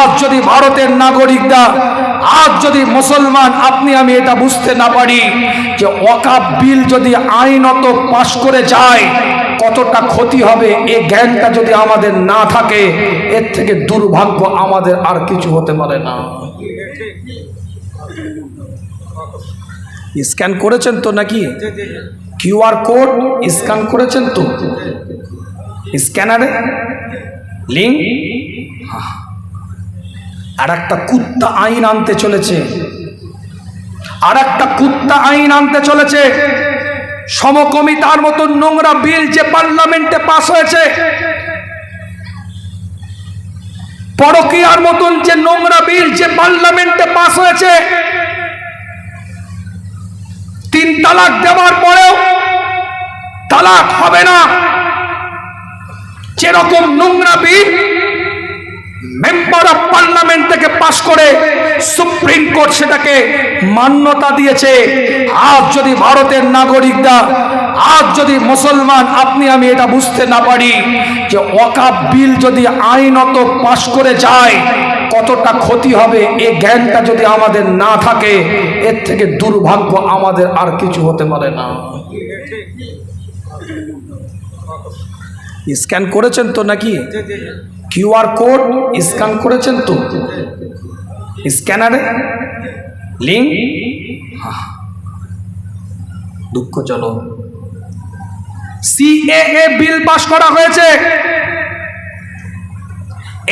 আজ যদি ভারতের নাগরিকরা, আজ যদি মুসলমান, আপনি আমি এটা বুঝতে না পারি যে ওয়াকাব বিল যদি আইনত পাশ করে যায়, কতটা ক্ষতি হবে? এই জ্ঞানটা যদি আমাদের না থাকে, এর থেকে দুর্ভাগ্য আমাদের আর কিছু হতে পারে না। স্ক্যান করেছেন তো নাকি? কিউআর কোড স্ক্যান করেছেন তো? স্ক্যানারে? লিঙ্ক? আর একটা কুত্তা আইন আনতে চলেছে। আর একটা কুত্তা আইন আনতে চলেছে। সমকমিতার মতো নোংরা বিল যে পার্লামেন্টে পাস হয়েছে। পরকিয়ার মতন যে নোংরা বিল যে পার্লামেন্টে পাস হয়েছে। তিন তালাক দেওয়ার পরেও তালাক হবে না। যেরকম নোংরা বিল মেম্বার অফ পার্লামেন্ট থেকে পাশ করে সুপ্রিম কোর্ট সেটাকে মান্যতা দিয়েছে। আজ যদি ভারতের নাগরিকরা আজ যদি মুসলমান আপনি আমি এটা বুঝতে না পারি যে ওয়াকাব বিল যদি আইনত পাশ করে যায় কতটা ক্ষতি হবে? এই জ্ঞানটা যদি আমাদের না থাকে এর থেকে দুর্ভাগ্য আমাদের আর কিছু হতে পারে না। স্ক্যান করেছেন তো নাকি? কিউআর কোড স্ক্যান করেছেন তো? স্ক্যানারে? লিঙ্ক? দুঃখ চলো সিএএ বিল পাশ করা হয়েছে।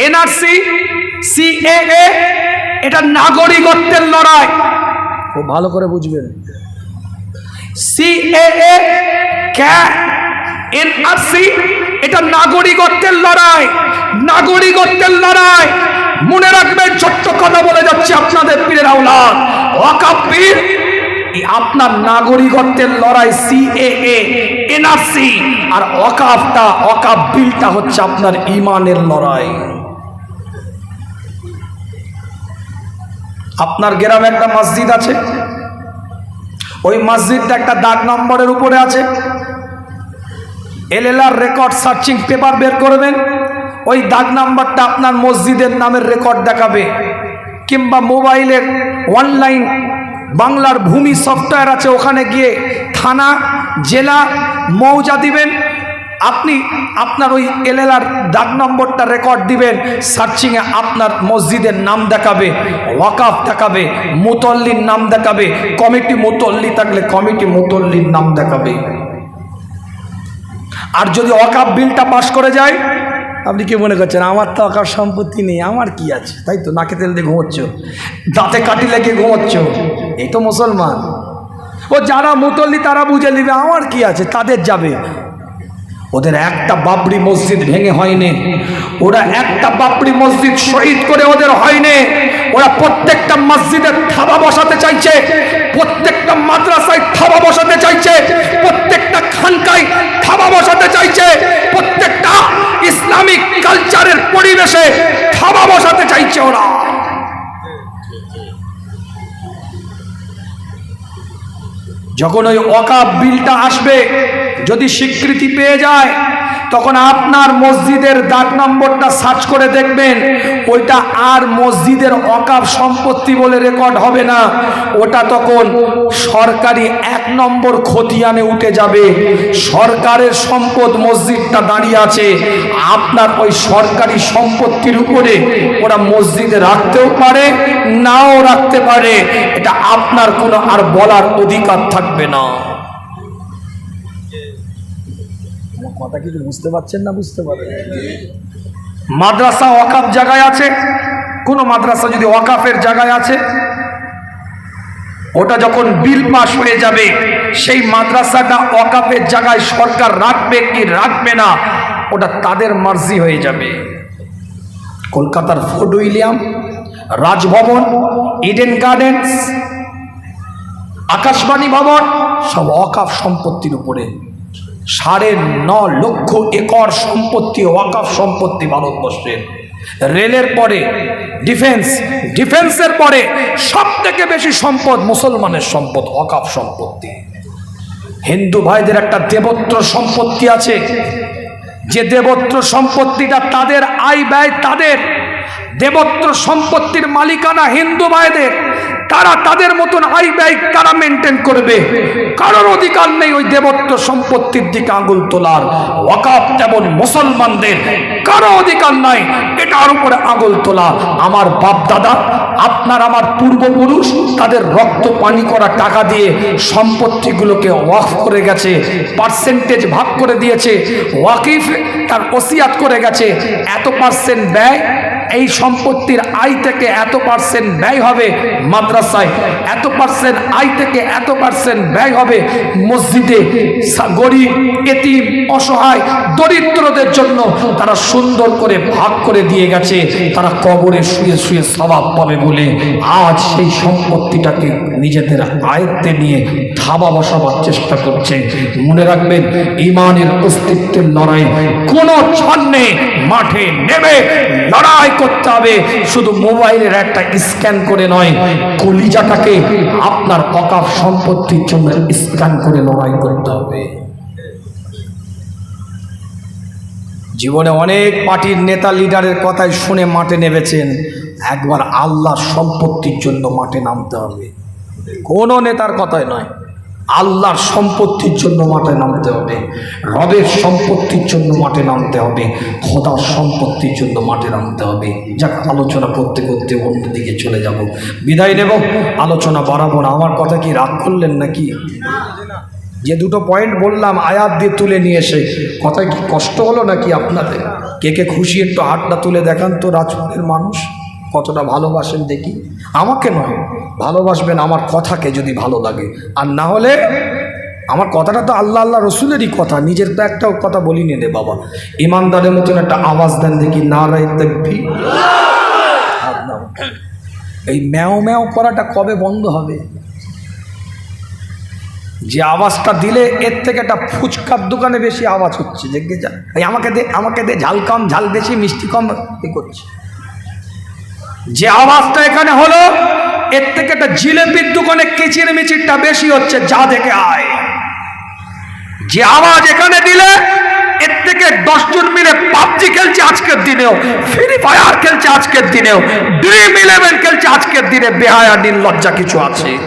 এনআরসি সিএএ এটা নাগরিকত্বের লড়াই। খুব ভালো করে বুঝবেন। সিএএ ক্যা এনআরসি এটা নাগরিকত্বের লড়াই নাগরিকত্বের লড়াই। মনে রাখবেন, ছোট্ট কথা বলে যাচ্ছে আপনাদের পীরের আওলাদ। ওয়াকাব পীর এই আপনার নাগরিকত্বের লড়াই সিএএ, এনআরসি, আর ওয়াকাফটা ওয়াকাব বিলটা হচ্ছে আপনার ইমানের লড়াই। আপনার গ্রামে একটা মসজিদ আছে। ওই মসজিদটা একটা দাগ নম্বরের উপরে আছে। এলএলআর রেকর্ড সার্চিং পেপার বের করবেন। ওই দাগ নাম্বারটা আপনার মসজিদের নামের রেকর্ড দেখাবে। কিংবা মোবাইলের অনলাইন বাংলার ভূমি সফটওয়্যার আছে, ওখানে গিয়ে থানা, জেলা, মৌজা দিবেন। আপনি আপনার ওই এলএলআর দাগ নম্বরটা রেকর্ড দিবেন। সার্চিংয়ে আপনার মসজিদের নাম দেখাবে, ওয়াকাফ দেখাবে, মুতল্লির নাম দেখাবে, কমিটি মুতল্লি থাকলে কমিটি মুতল্লির নাম দেখাবে। আর যদি অকাপ বিলটা পাশ করে যায়, আপনি কি মনে করছেন, আমার তো অকাপ সম্পত্তি নেই, আমার কি আছে? তাই তো, নাকে তেল দিয়ে ঘুমোচ্ছ, দাঁতে কাটি লেগে ঘুমোচ্ছ, এই তো মুসলমান। ও যারা মুতল্লি তারা বুঝে নিবে, আমার কি আছে? তাদের যাবে। ওদের একটা বাবরি মসজিদ ভেঙে হয়নি। ওরা একটা বাবরি মসজিদ শহীদ করে ওদের হয়নি। ওরা প্রত্যেকটা মসজিদে থাবা বসাতে চাইছে। প্রত্যেকটা মাদ্রাসায় থাবা বসাতে চাইছে। প্রত্যেকটা খানকায় থাবা বসাতে চাইছে। প্রত্যেকটা ইসলামিক কালচারের পরিবেশে থাবা বসাতে চাইছে ওরা। যখন ওই অকাপ বিলটা আসবে যদি স্বীকৃতি পেয়ে যায় তখন আপনার মসজিদের দাগ নম্বরটা সার্চ করে দেখবেন, ওইটা আর মসজিদের অকাপ সম্পত্তি বলে রেকর্ড হবে না। ওটা তখন সরকারি এক নম্বর খতিয়ানে উঠে যাবে। সরকারের সম্পদ মসজিদটা দাঁড়িয়ে আছে। আপনার ওই সরকারি সম্পত্তির উপরে ওরা মসজিদে রাখতেও পারে, নাও রাখতে পারে। এটা আপনার কোনো আর বলার অধিকার থাকবে না। কথা কিছু বুঝতে পারছেন না, বুঝতে পারবেন। মাদ্রাসা ওয়াকাফ জায়গায় আছে? কোনো মাদ্রাসা যদি ওয়াকাফের জায়গায় আছে? ওটা যখন বিল পাশ হয়ে যাবে, সেই মাদ্রাসাটা ওয়াকাফের জায়গায় সরকার রাখবে কি রাখবে না, ওটা তাদের মার্জি হয়ে যাবে। কলকাতার Fort William, Raj Bhavan Eden Gardens Akashvani Bhavan, সব অকাফ সম্পত্তির উপরে। সাড়ে ন লক্ষ একর সম্পত্তি, ওয়াকাফ সম্পত্তি ভারতবর্ষের রেলের পরে, ডিফেন্স, ডিফেন্সের পরে সব থেকে বেশি সম্পদ মুসলমানের সম্পদ, ওয়াকাফ সম্পত্তি। হিন্দু ভাইদের একটা দেবত্র সম্পত্তি আছে। যে দেবত্র সম্পত্তিটা তাদের আয় ব্যয় তাদের দেবত্র সম্পত্তির মালিকানা হিন্দু ভাইদের, তারা তাদের মতন আয় ব্যয় তারা মেনটেন করবে? কারোর অধিকার নেই ওই দেবত্র সম্পত্তির দিকে আঙুল তোলার। ওয়াকাপ তেমন মুসলমানদের, কারও অধিকার নাই, এটার উপরে আঙুল তোলা। আমার বাপ দাদা, আপনার আমার পূর্বপুরুষ, তাদের রক্ত পানি করা টাকা দিয়ে সম্পত্তিগুলোকে ওয়াক করে গেছে পার্সেন্টেজ ভাগ করে দিয়েছে, ওয়াকিফ তার ওসিয়াত করে গেছে। এত পার্সেন্ট ব্যয় এই সম্পত্তির আয় থেকে এত পার্সেন্ট ব্যয় হবে মাদ্রাসায়, এত পার্সেন্ট আয় থেকে এত পার্সেন্ট ব্যয় হবে মসজিদে। গরিব, এতিম, অসহায়, দরিদ্রদের জন্য তারা সুন্দর করে ভাগ করে দিয়ে গেছে। তারা কবরে শুয়ে শুয়ে স্বভাব পাবে বলে আজ সেই সম্পত্তিটাকে নিজেদের আয়ত্তে নিয়ে থাবা বসাবার চেষ্টা করছে। মনে রাখবেন, ইমানের অস্তিত্বের লড়াই কোনো ছাড় নেই মাঠে নেমে লড়াই করতে হবে। শুধু মোবাইলের একটা স্ক্যান করে নয়, কলিজাটাকে আপনার অকাপ সম্পত্তির জন্য স্ক্যান করে লড়াই করতে হবে। জীবনে অনেক পার্টির নেতা লিডারের কথাই শুনে মাঠে নেমেছেন। একবার আল্লাহর সম্পত্তির জন্য মাঠে নামতে হবে। কোনো নেতার কথাই নয়। আল্লাহর সম্পত্তির জন্য মাঠে নামতে হবে, রবের সম্পত্তির জন্য মাঠে নামতে হবে, খোদার সম্পত্তির জন্য মাঠে নামতে হবে। যাক, আলোচনা করতে করতে অন্যদিকে চলে যাব। বিদায় নেব। আলোচনা বাড়াবো না। আমার কথা কি রাগ করলেন নাকি? যে দুটো পয়েন্ট বললাম, আয়াত দিয়ে তুলে নিয়ে এসে কথায় কি কষ্ট হলো নাকি আপনাদের? কে কে খুশি একটু হাতটা তুলে দেখান তো রাজপুরের মানুষ। কতটা ভালোবাসেন দেখি। আমাকে নয়, ভালোবাসবেন আমার কথাকে যদি ভালো লাগে। আর না হলে আমার কথাটা তো আল্লাহ আল্লাহ রসুলেরই কথা, নিজের তো একটা কথা বলিনি রে বাবা। ইমানদারের মতন একটা আওয়াজ দেন দেখি না রাই দেখবি এই ম্যাও ম্যাও করাটা কবে বন্ধ হবে? যে আওয়াজটা দিলে এর থেকে একটা ফুচকার দোকানে বেশি আওয়াজ হচ্ছে যে। আমাকে দে আমাকে দে, ঝাল কম, ঝাল বেশি, মিষ্টি কম এ করছে। যে আওয়াজটা এখানে হলো, এর থেকে একটা জিলেপির দোকানে কিচির মিচিরটা বেশি হচ্ছে, যা দেখে আয়। যে আওয়াজ এখানে দিলে, এর থেকে দশজন মিলে পাবজি খেলছে আজকের দিনেও ফ্রি ফায়ার খেলছে আজকের দিনেও ড্রিম ইলেভেন খেলছে আজকের দিনে, বেহায়া, নির্লজ্জা কিছু আছে।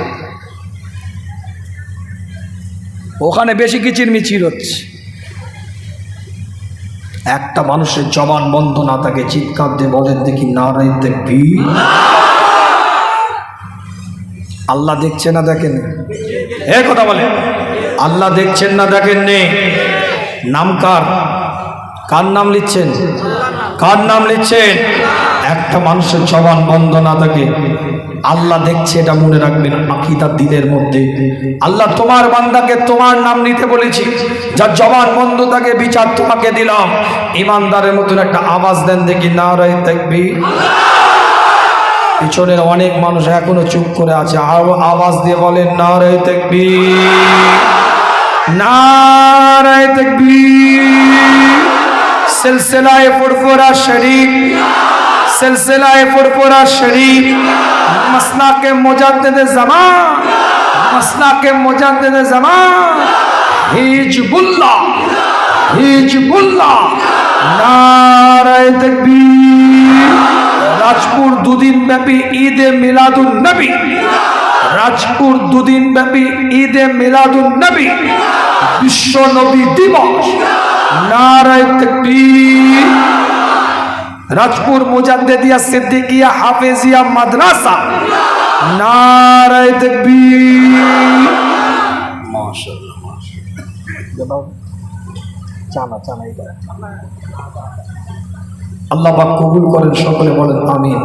ওখানে বেশি কিচির মিচির হচ্ছে। একটা মানুষের জবান বন্ধ না থাকে চিৎকার দিয়ে বলেন, দেখি না দেখবি আল্লাহ দেখছে না দেখেন এ কথা বলে আল্লাহ দেখছেন না দেখেন নে নাম কার? কার নাম লিখছেন? কার নাম লিখছেন? একটা মানুষের জবান বন্ধ না থাকে, আল্লাহ দেখছে এটা মনে রাখবেন আকিদার দিলের মধ্যে। আল্লাহ তোমার বান্দাকে তোমার নাম নিতে বলেছি, যার জবান বন্ধ থাকে, বিচার তোমাকে দিলাম। ইমানদারের মতন একটা আওয়াজ দেন দেখি না রে দেখবি পিছনের অনেক মানুষ এখনও চুপ করে আছে, আরও আওয়াজ দিয়ে বলেন না রে দেখবি না রে দেখবি সিলসিলায় ফুরফুরা শরীফ। সিলসিলায় ফুরফুরা শরীফ মাসনাকে মুজাদ্দিদে জামান। মাসনাকে মুজাদ্দিদে জামান। Hezbollah Hezbollah. নারায় তাকবীর। রাজপুর দুদিন ব্যাপী ঈদে মিলাদুন নবী। রাজপুর দুদিন ব্যাপী ঈদে মিলাদুন নবী। বিশ্ব নবী দিবস। নারায় তাকবীর। রাজপুর মুজাদ্দেদিয়া সিদ্দিকিয়া হাফেজিয়া মাদ্রাসা। নারায় তাকবীর। মাশাআল্লাহ মাশাআল্লাহ। চানা আল্লাহ পাক কবুল করেন সকলে বলেন আমিন।